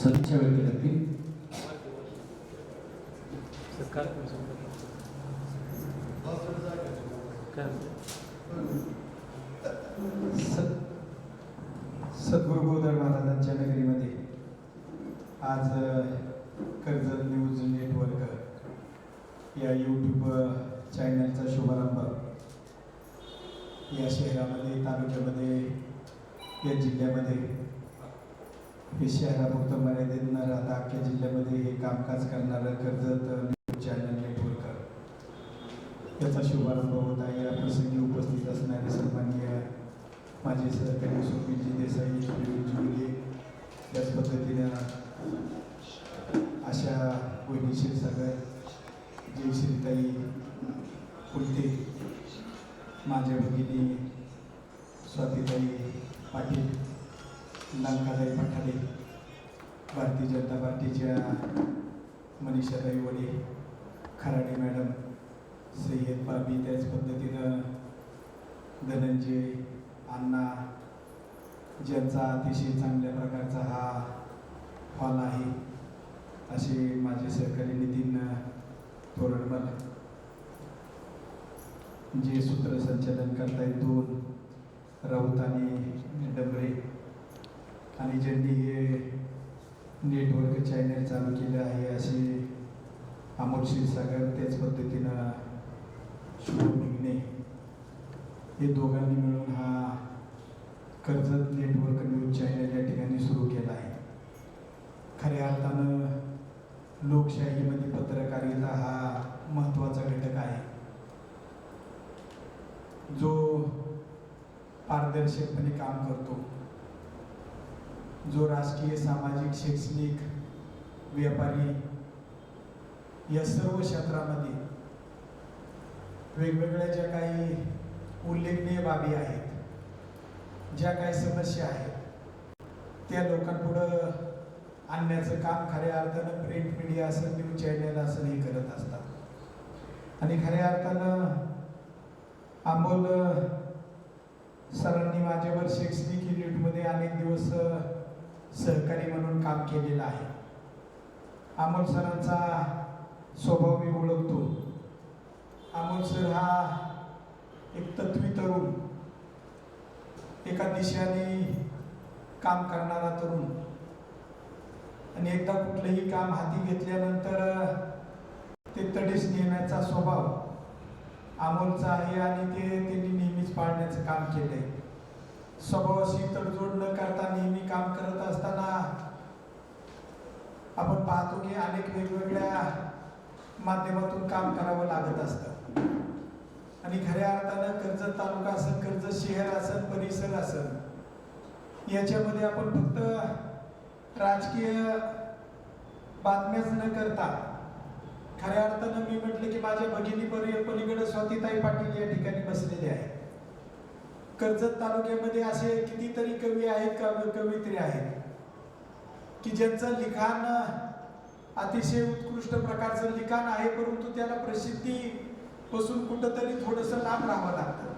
सदिच्छा व्यक्त करतील सद्गुरू बोधर महाराजांच्या नगरीमध्ये आज कर्जत न्यूज नेटवर्क या यूट्यूब चॅनलचा शुभारंभ या शहरामध्ये तालुक्यामध्ये या जिल्ह्यामध्ये हे शहरापुरतं मर्यादित न राहता अख्ख्या जिल्ह्यामध्ये हे कामकाज करणारं कर्जत चॅनल नेटवर्क याचा शुभारंभ होत आहे. या प्रसंगी उपस्थित असणारे सन्माननीय माझे सहकारी सुखबीरजी देसाई जुले त्याच पद्धतीनं अशा वहिनी क्षीरसागर जयश्रीताई कुलते माझ्या भगिनी स्वातीताई पाटील लंकाताई पठाडे भारतीय जनता पार्टीच्या मनीषाताई वडे खराडे मॅडम सय्यद बाबी त्याच पद्धतीनं धनंजय अण्णा ज्यांचा अतिशय चांगल्या प्रकारचा हा हॉल आहे असे माझे सहकारी नितीन तोरडमल जे सूत्रसंचालन करतायत दोन राऊत आणि डबरे आणि ज्यांनी हे नेटवर्क चॅनल चालू केलं आहे असे अमोल क्षीरसागर त्याच पद्धतीनं शुभम निघणे. हे दोघांनी मिळून हा कर्जत नेटवर्क न्यूज चॅनल या ठिकाणी सुरू केला आहे. खऱ्या अर्थानं लोकशाहीमध्ये पत्रकारिता हा महत्त्वाचा घटक आहे. जो पारदर्शकपणे काम करतो. जो राजकीय सामाजिक शैक्षणिक व्यापारी या सर्व क्षेत्रामध्ये वेगवेगळ्या ज्या काही उल्लेखनीय बाबी आहेत ज्या काही समस्या आहेत त्या लोकांपुढं आणण्याचं काम खऱ्या अर्थानं प्रिंट मीडिया असेल न्यूज चॅनल असं हे करत असतात. आणि खऱ्या अर्थानं अमोल सरांनी माझ्यावर शैक्षणिक युनिटमध्ये अनेक दिवस सहकारी म्हणून काम केलेलं आहे. अमोल सरांचा स्वभाव मी ओळखतो. अमोल सर हा एक तत्वी तरुण. एका दिशेने काम करणारा तरुण. आणि एकदा कुठलंही काम हाती घेतल्यानंतर ते तडीस नेण्याचा स्वभाव अमोलचा आहे आणि ते त्यांनी नेहमीच पाळण्याचं काम केलंय. स्वभावाशी तडजोड न करता नेहमी काम करत असताना आपण पाहतो की अनेक वेगवेगळ्या माध्यमातून काम करावं लागत असतं. आणि खऱ्या अर्थानं कर्जत तालुका असेल कर्जत शहर असेल परिसर असेल याच्यामध्ये आपण फक्त राजकीय बातम्याच न करता खऱ्या अर्थानं मी म्हटलं की माझ्या भगिनी परी पलीकडे स्वातीताई पाटील या ठिकाणी बसलेले आहे कर्जत तालुक्यामध्ये असे कितीतरी कवी आहेत कव कवित्री आहेत. की ज्यांचं लिखाण अतिशय उत्कृष्ट प्रकारचं लिखाण आहे परंतु त्याला प्रसिद्धी पासून कुठंतरी थोडंसं लांब राहावं लागतं.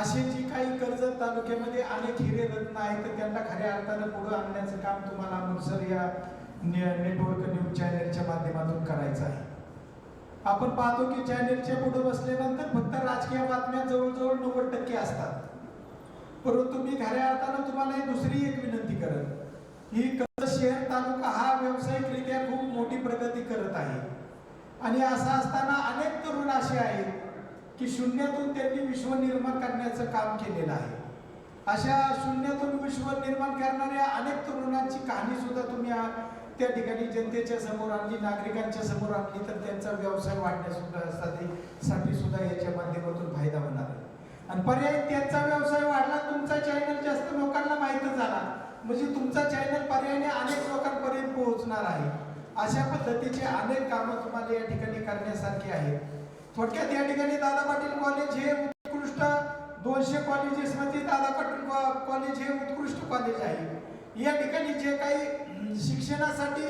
असे जी काही कर्जत तालुक्यामध्ये अनेक हिरे रत्न आहेत तर त्यांना खऱ्या अर्थानं पुढं आणण्याचं काम तुम्हाला अमृतसर या ने- नेटवर्क न्यूज चॅनलच्या माध्यमातून करायचं आहे. आपण पाहतो की चॅनलच्या पुढे बसल्यानंतर फक्त राजकीय बातम्या जवळजवळ नव्वद टक्के असतात. परंतु मी खऱ्या अर्थानं तुम्हाला दुसरी एक विनंती करत ही कर्जत शहर तालुका हा व्यावसायिकरित्या खूप मोठी प्रगती करत आहे. आणि असं असताना अनेक तरुण असे आहेत की शून्यातून त्यांनी विश्व निर्माण करण्याचं काम केलेलं आहे. अशा शून्यातून विश्व निर्माण करणाऱ्या अनेक तरुणांची कहाणी सुद्धा तुम्ही त्या ठिकाणी जनतेच्या समोर आणली नागरिकांच्या समोर आणली तर त्यांचा व्यवसाय वाढण्यासाठी साठी सुद्धा याच्या माध्यमातून फायदा होणार आहे. आणि पर्याय त्यांचा व्यवसाय वाढला तुमचा चॅनल जास्त लोकांना माहीत झाला. म्हणजे तुमचा चॅनल पर्यायाने अनेक लोकांपर्यंत पोहोचणार आहे. अशा पद्धतीचे अनेक कामं तुम्हाला या ठिकाणी करण्यासारखी आहेत. थोडक्यात या ठिकाणी दादा पाटील कॉलेज हे उत्कृष्ट दोनशे कॉलेजेस मध्ये दादा पाटील कॉलेज हे उत्कृष्ट कॉलेज आहे. या ठिकाणी जे काही शिक्षणासाठी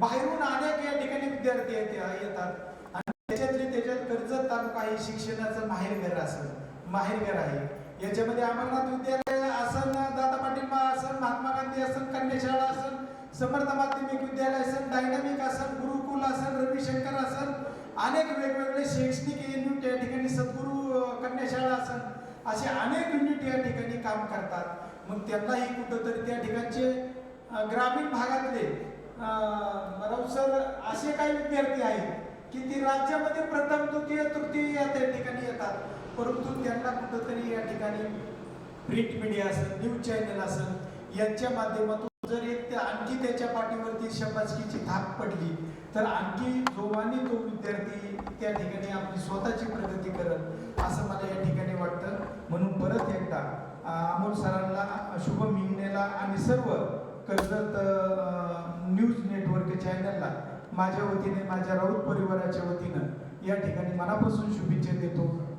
बाहेरून अनेक या ठिकाणी विद्यार्थी येतात. आणि त्याच्यातले त्याच्यात कर्जत तालुका हे शिक्षणाचं माहेरघर असं. माहेरघर आहे. याच्यामध्ये अमरनाथ विद्यालय असन दादा पाटील असन महात्मा गांधी असन कन्याशाळा असन समर्थ माध्यमिक विद्यालय असेल डायनामिक असेल गुरुकुल असेल रविशंकर असेल अनेक वेगवेगळे शैक्षणिक युनिट या ठिकाणी सद्गुरू कन्याशाळा असेल असे अनेक युनिट या ठिकाणी काम करतात. मग त्यांनाही कुठंतरी त्या ठिकाणचे ग्रामीण भागातले सर रवसर असे काही विद्यार्थी आहेत की ती राज्यामध्ये प्रथम द्वितीय तृतीय या त्या ठिकाणी येतात. परंतु त्यांना कुठंतरी या ठिकाणी प्रिंट मीडिया असेल न्यूज चॅनल असेल यांच्या माध्यमातून जर एक आणखी त्याच्या पाठीवरती शबासकीची थाप पडली तर आणखी जोमाने तो विद्यार्थी त्या ठिकाणी आपली स्वतःची प्रगती करत असं मला या ठिकाणी वाटतं. म्हणून परत एकदा अमोल सरांना शुभम मिंगनेला आणि सर्व कर्जत न्यूज नेटवर्क चॅनलला माझ्या वतीने माझ्या राऊत परिवाराच्या वतीनं या ठिकाणी मनापासून शुभेच्छा देतो.